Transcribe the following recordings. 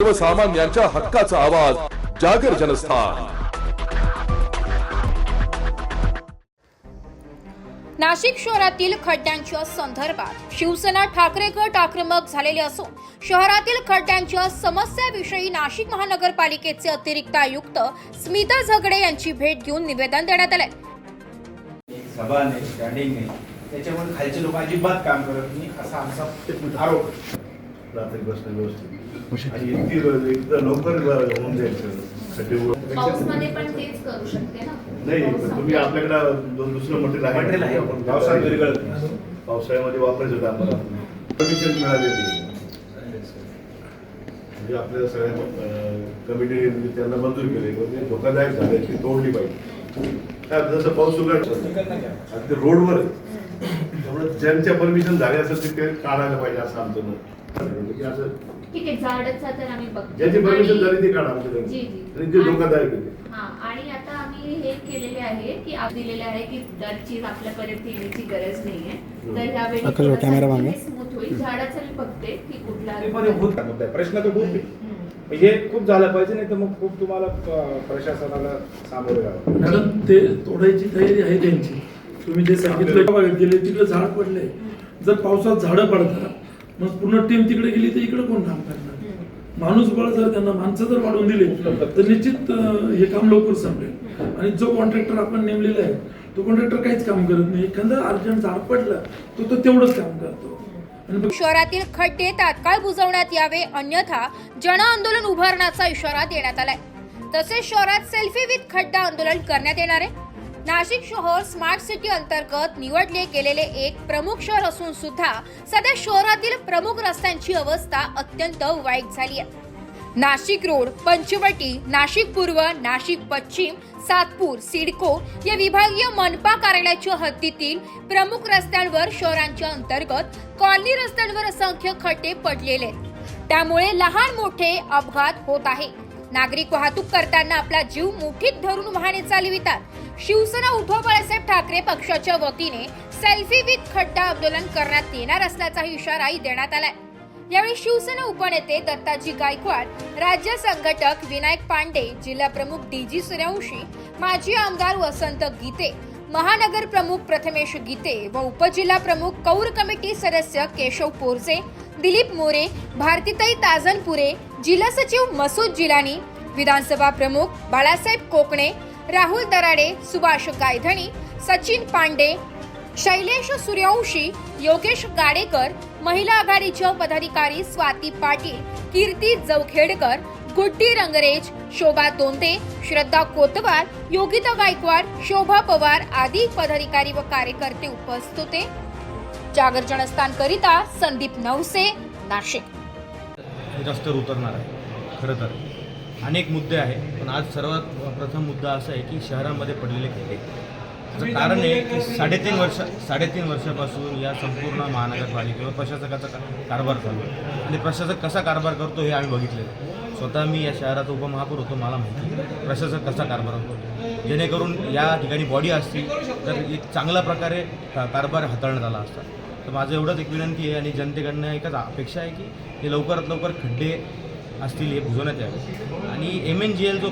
सर्वसामान्यांच्या हक्काचा आवाज जागर जनस्थान. नाशिक शहरातील खड्ड्यांच्या संदर्भात शिवसेना ठाकरे गट आक्रमक झालेले असून शहरातील खड्ड्यांच्या समस्याविषयी नाशिक महानगरपालिकेचे अतिरिक्त आयुक्त स्मिता झगडे यांची भेट घेऊन निवेदन देण्यात आले सभा त्याच्यामुळे खालचे लोक अजिबात काम करत नाही असा आमचा आरोप ट्रॅफिक बसणं व्यवस्थित. आणि इतकी एकदा लवकर होऊन जाईल पाऊसमध्ये पण तेच करू शकते ना? नाही तुम्ही आपल्याकडे दुसरं मटेरियल आहे. मटेरियल आहे आपण पावसाळ्यात. पावसाळ्यामध्ये वापरायचं होतं आम्हाला. परमिशन मिळालेली म्हणजे आपल्या सगळ्या कमिटी त्यांना मंजूर केले. म्हणजे धोकादायक झाले ती तोडली पाहिजे काय जसं पाऊस उघडतो आणि ते रोडवर आहे. त्यामुळे ज्यांच्या परमिशन झाले असेल ते- काढायला पाहिजे असं आमचं मत. म्हणजे असं ठीक आहे झाडचा तर आम्ही बघतो ज्याची परमिशन आणि- झाली ते काढा आमच्या जी जी आणि जे धोकादायक आहे ते. हा आणि आता आम्ही हे केलेले आहे की आप दिलेले आहे की दरची आपल्यापर्यंत येण्याची गरज नाहीये तर ह्यावेळी कॅमेरा मागे. हे स्मूथ होईल झाडाचं मी बघते की कुठला ते पण एक भूत मुद्दा आहे. प्रश्न तर खूप आहे. हम्म. हे खूप झालं पाहिजे नाही तर मग खूप तुम्हाला अं, प्रशासनाला सामोरे जावं मॅडम ते तोडायची तयारी आहे त्यांची तुम्ही जे सांगितलं बागेत गेले तिकडे झाड पडले जर पावसात झाडं पडतात मग पूर्ण टीम तिकडे गेली तर इकडे कोण काम करणार? माणूस बळ जर त्यांना माणसं जर वाढवून दिली तर निश्चित हे काम लवकर संपेल. आणि जो कॉन्ट्रॅक्टर आपण नेमलेला आहे तो कॉन्ट्रॅक्टर काहीच काम करत नाही. एखादं अर्जंट झाड पडलं तो तो तेवढंच काम करतो. शहरातील खड्डे तात्काळ बुजवण्यात यावे अन्यथा जन आंदोलन उभारण्याचा इशारा देण्यात आलाय. तसेच शहरात सेल्फी विथ खड्डा आंदोलन करण्यात येणार आहे. नाशिक शहर स्मार्ट सिटी अंतर्गत निवडले गेलेले एक प्रमुख शहर असून सुद्धा सध्या शहरातील प्रमुख रस्त्यांची अवस्था अत्यंत वाईट झाली आहे. नाशिक रोड पंचवटी नाशिक पूर्व नाशिक पश्चिम सातपूर सिडको या विभागीय मनपा कार्यालयाच्या हद्दीतील प्रमुख रस्त्यांवर शहरांच्या अंतर्गत कॉलनी रस्त्यांवर असंख्य खड्डे पडलेले आहेत. त्यामुळे लहान मोठे अपघात होत आहे. नागरिक वाहतूक करताना आपला जीव मुठीत धरून वाहने चालवितात. शिवसेना उद्धव बाळासाहेब ठाकरे पक्षाच्या वतीने सेल्फी विथ खड्डा आंदोलन करण्यात येणार असल्याचाही इशाराही देण्यात आलाय. यावेळी शिवसेना उपनेते दत्ताजी गायकवाड राज्य संघटक विनायक पांडे जिल्हा प्रमुख डी जी सूर्यवंशी माजी आमदार वसंत गीते महानगर प्रमुख प्रथमेश गीते व उपजिल्हा प्रमुख कौर कमिटी सदस्य केशव पोरजे दिलीप मोरे भारतीताई ताजनपुरे जिल्हा सचिव मसूद जिलानी विधानसभा प्रमुख बाळासाहेब कोकणे राहुल दराडे सुभाष गायधणी सचिन पांडे शैलेश सूर्यवंशी योगेश गाडेकर महिला आघाडीच्या पदाधिकारी स्वाती पाटील कीर्ती जवखेडकर गुड्डी रंगरेज शोभा दोंदे श्रद्धा कोतवार योगिता गायकवाड शोभा पवार आदी पदाधिकारी व कार्यकर्ते उपस्थित होते. जागर जनस्थानकरिता संदीप नवसे नाशिक. रस्त्यावर उतरणार आहे खरं तर. अनेक मुद्दे आहेत पण आज सर्वात प्रथम मुद्दा असा आहे की शहरामध्ये पडलेले खड्डे त्याचं कारण आहे की साडेतीन वर्ष साडेतीन वर्षापासून या संपूर्ण महानगरपालिकेवर प्रशासकाचा का- कारभार चालू आहे. आणि प्रशासक कसा कारभार करतो हे आम्ही बघितलेलं आहे. स्वतः मी या शहराचा उपमहापौर होतो मला माहिती प्रशासक कसा कारभार होतो? जेणेकरून या ठिकाणी बॉडी असतील तर एक चांगल्या प्रकारे कारभार हाताळण्यात आला असता. तर माझं एवढंच एक विनंती आहे आणि जनतेकडनं एकच अपेक्षा आहे की हे लवकरात लवकर खड्डे असतील हे बुजवण्यात यावे. आणि एम एन जी एल जो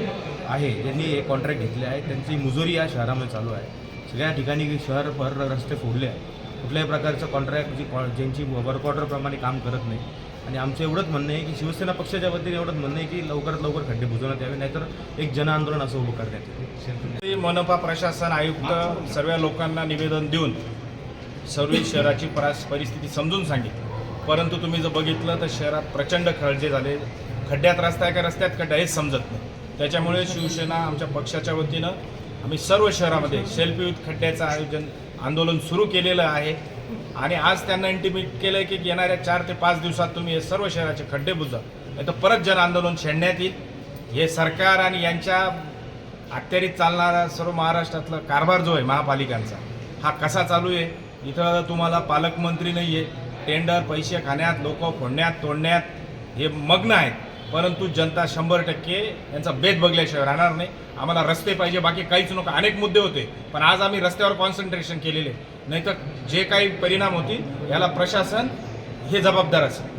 आहे ज्यांनी हे कॉन्ट्रॅक्ट घेतले आहे त्यांची मुजोरी या शहरामध्ये चालू आहे. सगळ्या ठिकाणी शहरभर रस्ते फोडले आहे कुठल्याही प्रकारचं कॉन्ट्रॅक्ट जी कॉ- ज्यांची वर्क ऑर्डरप्रमाणे काम करत नाही आणि आमचं एवढंच म्हणणं आहे की शिवसेना पक्षाच्या वतीने एवढंच म्हणणं आहे की लवकरात लवकर खड्डे बुजवण्यात यावे नाहीतर एक जनआंदोलन असं उभं करण्यात येईल. मनपा प्रशासन आयुक्त सर्व लोकांना निवेदन देऊन सर्व शहराची परास परिस्थिती समजून सांगितली. परंतु तुम्ही जर बघितलं तर शहरात प्रचंड खळजे झाले. खड्ड्यात रस्ता आहे का रस्त्यात? खड्डा हेच समजत नाही. त्याच्यामुळे शिवसेना आमच्या पक्षाच्या वतीनं आम्ही सर्व शहरामध्ये सेल्फी विथ खड्ड्याचं आयोजन आंदोलन सुरू केलेलं आहे. आणि आज त्यांना इंटिमेट केलं की येणाऱ्या चार ते पाच दिवसात तुम्ही हे सर्व शहराचे खड्डे बुजा. नाही तर परत जन आंदोलन छेडण्यात येईल. हे सरकार आणि यांच्या अखत्यारीत चालणारा सर्व महाराष्ट्रातला कारभार जो आहे महापालिकांचा हा कसा चालू आहे? इथं तुम्हाला पालकमंत्री नाही आहे टेंडर पैसे खाण्यात लोक फोडण्यात तोडण्यात हे मग्न आहेत. परंतु जनता शंभर टक्के यांचा बेत बघल्याशिवाय राहणार नाही. आम्हाला रस्ते पाहिजे बाकी काहीच नको. अनेक मुद्दे होते. पण आज आम्ही रस्त्यावर कॉन्सन्ट्रेशन केलेले. नाही तर जे काही परिणाम होतील याला प्रशासन हे जबाबदार असेल.